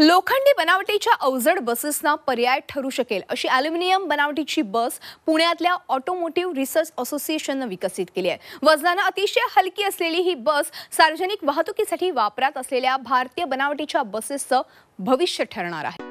लोखंडी बनावटीच्या अवजड बसेसना पर्याय ठरू शकेल अशी अल्युमिनियम बनावटीची बस पुण्यातल्या ऑटोमोटिव्ह रिसर्च असोसिएशननं विकसित केली आहे. वजनानं अतिशय हलकी असलेली ही बस सार्वजनिक वाहतुकीसाठी वापरात असलेल्या भारतीय बनावटीच्या बसेसचं भविष्य ठरणार आहे.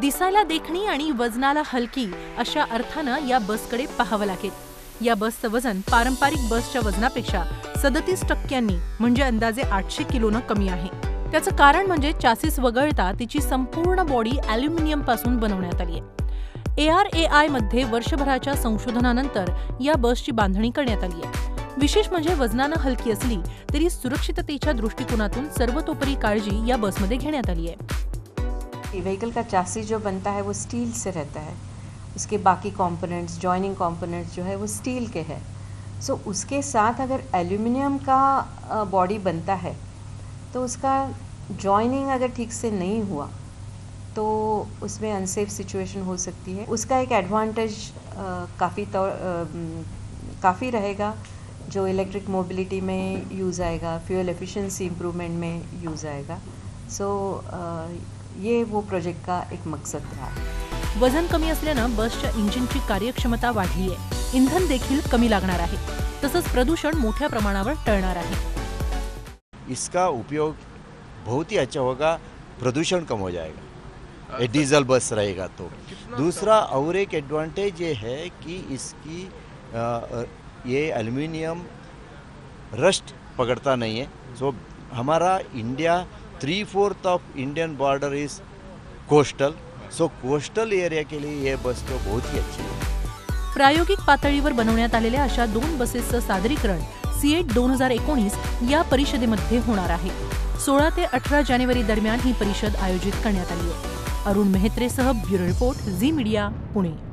दिसायला देखणी आणि वजनाला हलकी अशा अर्थानं या बसकडे पाहावं लागेल. या बसचं वजन पारंपरिक बसच्या वजनापेक्षा सदतीस टक्क्यांनी म्हणजे अंदाजे आठशे किलोनं कमी आहे. त्याचं कारण म्हणजे चासीस वगळता तिची संपूर्ण बॉडी अॅल्युमिनियमपासून बनवण्यात आली आहे. ए आर ए आयमध्ये वर्षभराच्या संशोधनानंतर या बसची बांधणी करण्यात आली आहे. विशेष म्हणजे वजनानं हलकी असली तरी सुरक्षिततेच्या दृष्टिकोनातून सर्वतोपरी काळजी या बसमध्ये घेण्यात आली आहे. व्हीकल का चासी जो बनता है वो स्टील से रहता है। उसके बाकी कंपोनेंट्स जॉइनिंग कंपोनेंट्स जो है वो स्टील के हैं। सो so, उसके साथ अगर एल्यूमिनियम का बॉडी बनता है तो उसका जॉइनिंग अगर ठीक से नहीं हुआ तो उसमें अनसेफ सिचुएशन हो सकती है। उसका एक एडवांटेज काफ़ी तौर काफ़ी रहेगा जो इलेक्ट्रिक मोबिलिटी में यूज़ आएगा फ्यूल एफिशिएंसी इम्प्रूवमेंट में यूज़ आएगा। सो so, ये वो प्रोजेक्ट का एक मकसद रहा। वजन कमी असल्यानं बसच्या इंजिनची कार्यक्षमता वाढली आहे इंधन देखील कमी लागणार आहे. तसंच प्रदूषण मोठ्या प्रमाणावर टळणार आहे. इसका उपयोग बहुत ही अच्छा होगा प्रदूषण कम हो जाएगा। ये डीजल बस रहेगा तो। दूसरा और एक एडवांटेज ये है कि इसकी आ, ये एल्युमिनियम रस्ट पकड़ता नहीं है। सो हमारा India three fourth of Indian border is coastal so coastal area के लिए ये बस तो बहुत ही अच्छी है। प्रायोगिक पातळीवर बनवण्यात आलेल्या अशा दोन बसेसचं सादरीकरण सीएट दोन हजार एकोणीस या परिषदेमध्ये होणार आहे. सोळा ते अठरा जानेवारी दरम्यान ही परिषद आयोजित करण्यात आली आहे. Arun मेहत्रेसह bureau report Zee Media Pune.